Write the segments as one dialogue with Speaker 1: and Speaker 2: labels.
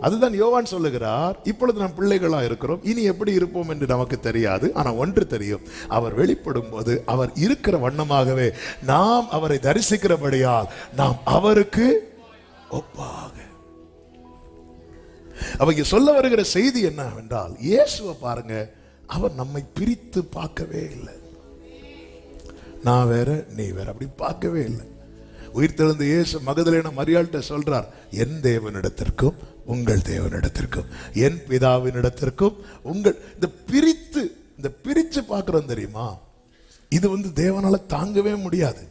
Speaker 1: அதுதான் யோவான் சொல்லுகிறார் இப்பொழுது நாம் பிள்ளைகளா இருக்கிறோம். இனி எப்படி இருப்போம் என்று நமக்கு தெரியாது. ஆனால் ஒன்று தெரியும். அவர் வெளிப்படும் போது அவர் இருக்கிற வண்ணமாகவே நாம் அவரை தரிசிக்கிறபடியால் நாம் அவருக்கு ஒப்பாக. அவங்க சொல்ல வருகிற செய்தி என்னவென்றால் இயேசுவை பாருங்க அவர் நம்மை பிரித்து பார்க்கவே இல்லை. நான் வேற நீ வேற அப்படி பார்க்கவே இல்லை. உயிர்த்தெழுந்த இயேசு மகதலேன மரியாள்கிட்ட சொல்றார் என் தேவனிடத்திற்கும் உங்கள் தேவனிடத்திற்கும் என் பிதாவினிடத்திற்கும் உங்கள் இந்த பிரித்து இந்த பிரித்து பார்க்குறோம் தெரியுமா? இது வந்து தேவனால தாங்கவே முடியாது.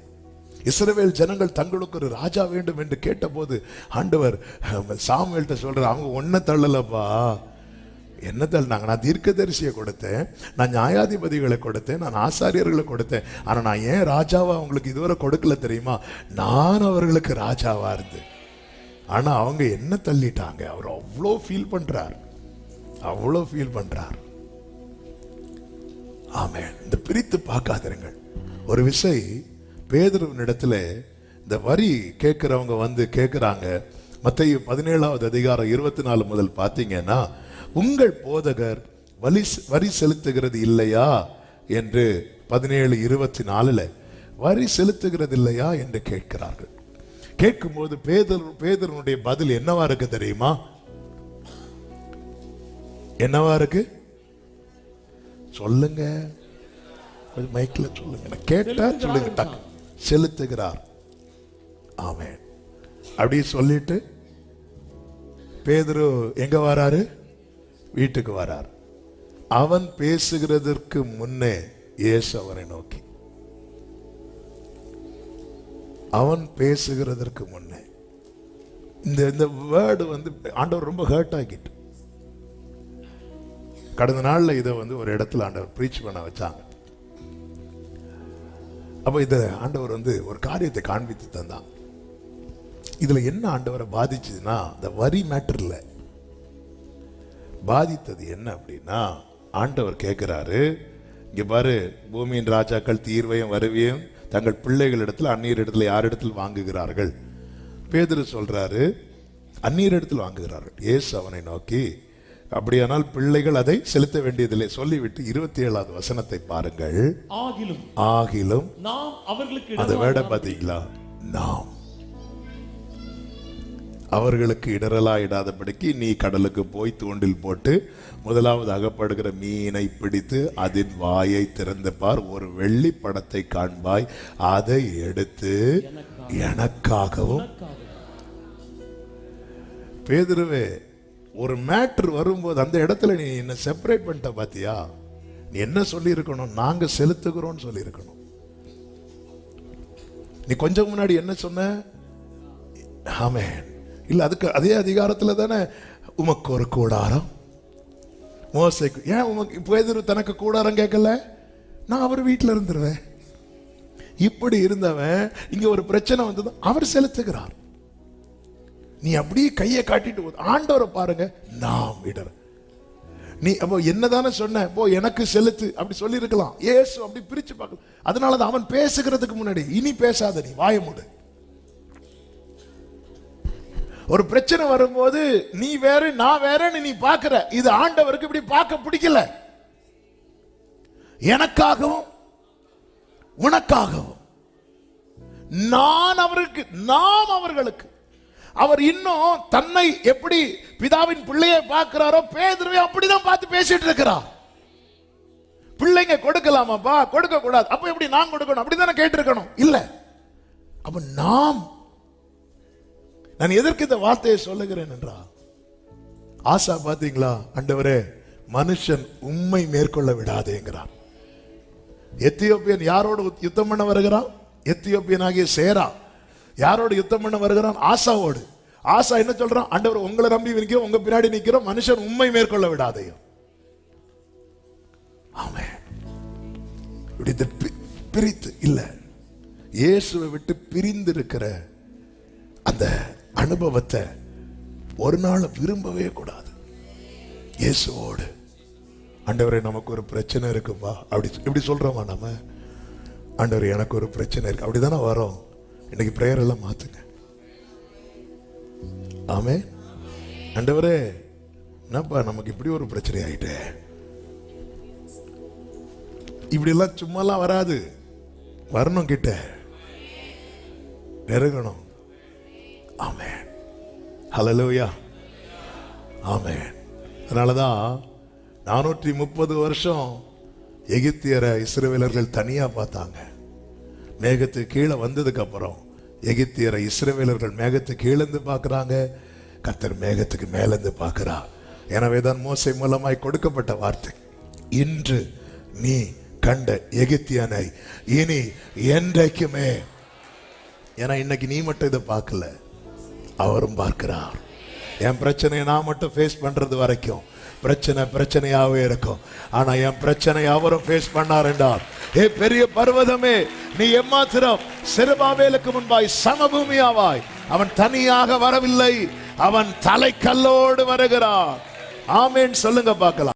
Speaker 1: இஸ்ரவேல் ஜனங்கள் தங்களுக்கு ஒரு ராஜா வேண்டும் என்று கேட்டபோது ஆண்டவர் சாமுவேல்கிட்ட சொல்கிறார் அவங்க ஒன்றை தள்ளலப்பா? என்ன தள்ளினாங்க நான் தீர்க்கதரிசியை கொடுத்தேன் நான் நியாயாதிபதிகளை கொடுத்தேன் நான் ஆசாரியர்களை கொடுத்தேன். ஆனால் நான் ஏன் ராஜாவாக அவங்களுக்கு இதுவரை கொடுக்கல தெரியுமா? நான் அவர்களுக்கு ராஜாவா இருந்தேன். ஆனா அவங்க என்ன தள்ளிட்டாங்க? அவர் அவ்வளோ ஃபீல் பண்றார். அவ்வளோ ஃபீல் பண்றார். ஆமே இந்த பிரித்து பார்க்காதிருங்கள். ஒரு விசை பேதுருவின் இடத்துல இந்த வரி கேட்குறவங்க வந்து கேட்குறாங்க. மற்ற பதினேழாவது அதிகாரம் இருபத்தி நாலு முதல் பார்த்தீங்கன்னா உங்கள் போதகர் வலி வரி செலுத்துகிறது இல்லையா? என்று பதினேழு இருபத்தி நாலுல வரி செலுத்துகிறது இல்லையா? என்று கேட்கிறார்கள். கேட்கும்போது பேதர் பேதருடைய பதில் என்னவா இருக்கு தெரியுமா? என்னவா இருக்கு? சொல்லுங்க. மைக்ல சொல்லுங்க. கேட்டா சொல்லுங்க. செலுத்துகிறார். ஆமென். அப்படி சொல்லிட்டு பேதுரு எங்க வராரு? வீட்டுக்கு வரார். அவன் பேசுகிறதற்கு முன்னே இயேசு அவனை நோக்கி. அவன் பேசுகிறதற்கு முன்னே. இந்த இந்த வேர்டு வந்து ஆண்டவர் ரொம்ப ஹர்ட் ஆகிட்டு. கடந்த நாளில் இதை வந்து ஒரு இடத்துல ஆண்டவர் ப்ரீச் பண்ண வச்சாங்க. அப்போ இதை ஆண்டவர் வந்து ஒரு காரியத்தை காண்பித்து தந்தான். இதில் என்ன ஆண்டவரை பாதிச்சதுன்னா இந்த வரி மேட்டரில் பாதித்தது என்ன அப்படின்னா ஆண்டவர் கேட்கிறாரு இங்க பாரு பூமியின் ராஜாக்கள் தீர்வையும் வருவையும் தங்கள் பிள்ளைகளிடத்தில் அந்நியர் இடத்துல யார் இடத்தில் வாங்குகிறார்கள்? பேதுரு சொல்றாரு அந்நியர் இடத்தில் வாங்குகிறார்கள். இயேசு அவனை நோக்கி அப்படியானால் பிள்ளைகள் அதை செலுத்த வேண்டியதில்லை. சொல்லிவிட்டு இருபத்தி ஏழாவது வசனத்தை பாருங்கள்.
Speaker 2: ஆகிலும்
Speaker 1: ஆகிலும்
Speaker 2: நாம் அவர்களுக்கு இடமாக
Speaker 1: வேட பாத்தீங்களா? நாம். அவர்களுக்கு இடரலா இடாதபடிக்கு நீ கடலுக்கு போய் தூண்டில் போட்டு முதலாவது அகப்படுகிற மீனை பிடித்து அதன் வாயை திறந்து பார். ஒரு வெள்ளி படத்தை காண்பாய். அதை எடுத்து எனக்காகவும். பேதுருவே ஒரு மேட்ரு வரும்போது அந்த இடத்துல நீ என்ன செப்பரேட் பண்ணிட்ட பாத்தியா? நீ என்ன சொல்லியிருக்கணும்? நாங்கள் செலுத்துகிறோம்னு சொல்லியிருக்கணும். நீ கொஞ்சம் முன்னாடி என்ன சொன்ன? ஆமென். இல்ல அதுக்கு அதே அதிகாரத்துல தானே உமக்கு ஒரு கூடாரம்? மோசைக்கு ஏன் உமக்கு பேதுரு தனக்கு கூடாரம் கேட்கல? நான் அவர் வீட்டில் இருந்துருவேன். இப்படி இருந்தவன் இங்க ஒரு பிரச்சனை வந்தது அவர் செலுத்துகிறார். நீ அப்படியே கையை காட்டிட்டு ஆண்டவரை பாருங்க நான் விடற நீ அப்போ என்னதானே சொன்ன? போ எனக்கு செலுத்து அப்படி சொல்லியிருக்கலாம். ஏசு அப்படி பிரிச்சு பார்க்கலாம் அதனால தான் அவன் பேசுகிறதுக்கு முன்னாடி இனி பேசாத நீ வாய மூடு. ஒரு பிரச்சனை வரும்போது நீ வேற நான் வேறன்னு நீ பார்க்கிற. இது ஆண்டவருக்கு இப்படி பார்க்க பிடிக்கல. எனக்காகவும் உனக்காகவும். நான் அவருக்கு நாம் அவர்களுக்கு. அவர் இன்னும் தன்னை எப்படி பிதாவின் பிள்ளையை பார்க்கிறாரோ பேதுருவை அப்படிதான் பார்த்து பேசிட்டு இருக்கிறார். பிள்ளைங்க கொடுக்கலாமாப்பா? கொடுக்க கூடாது அப்ப எப்படி நான் கொடுக்கணும்? அப்படிதானே கேட்டிருக்கணும். இல்ல. அப்ப நாம் நான் எதற்கு இந்த வார்த்தையை சொல்லுகிறேன் என்றா ஆசா பாத்தீங்களா அண்டவரே மனுஷன் உண்மை மேற்கொள்ள விடாதேங்கிறார். எத்தியோப்பியன் யாரோடு யுத்தம் பண்ண வருகிறான்? எத்தியோப்பியன் ஆகிய சேரா. யாரோடு யுத்தம் பண்ண வருகிறான்? ஆசாவோடு. ஆசா என்ன சொல்றான்? அண்டவர் உங்களை நம்பி நிற்கிறோம் உங்க பின்னாடி நிற்கிறோம் மனுஷன் உண்மை மேற்கொள்ள விடாதையும். ஆமென். இப்படி பிரித்து இல்ல இயேசுவை விட்டு பிரிந்து இருக்கிற அந்த அனுபவத்தை ஒரு நாள் விரும்பவே கூடாது. இயேசுவோடு. ஆண்டவரே நமக்கு ஒரு பிரச்சனை இருக்குப்பா. அப்படி இப்படி சொல்றோமா நம்ம ஆண்டவர் எனக்கு ஒரு பிரச்சனை இருக்கு. அப்படிதானே வரோம். இன்னைக்கு ப்ரேயர் எல்லாம் மாற்றுங்க ஆமே ஆண்டவரே என்னப்பா நமக்கு இப்படி ஒரு பிரச்சனை ஆயிட்டே? இப்படி எல்லாம் சும்மாலாம் வராது. வரணும் கிட்ட. நெருங்கணும். ஆமென். ஆமேன். அதனால தான் நானூற்றி முப்பது வருஷம் எகிப்தியரை இஸ்ரவேலர்கள் தனியாக பார்த்தாங்க. மேகத்துக்கு கீழே வந்ததுக்கப்புறம் எகிப்தியரை இஸ்ரவேலர்கள் மேகத்துக்கு கீழேந்து பார்க்குறாங்க. கத்தர் மேகத்துக்கு மேலேந்து பார்க்குறா. எனவே தான் மோசை மூலமாய் கொடுக்கப்பட்ட வார்த்தை. இன்று நீ கண்ட எகிப்தியனை இனி என்றைக்குமே. ஏன்னா இன்னைக்கு நீ மட்டும் இதை பார்க்கல. அவரும் பார்க்கிறார். என் பிரச்சனையை நான் மட்டும் ஃபேஸ் பண்றது வரைக்கும் பிரச்சனை பிரச்சனையாகவே இருக்கும். ஆனா என் பிரச்சனை அவரும் ஃபேஸ் பண்ணார் என்றார். ஏ பெரிய பர்வதமே நீ எம்மாத்திரம் சிறுபாவேலுக்கு முன்பாய் சமபூமியாவாய். அவன் தனியாக வரவில்லை அவன் தலைக்கல்லோடு வருகிறான். ஆமேன். சொல்லுங்க பார்க்கலாம்.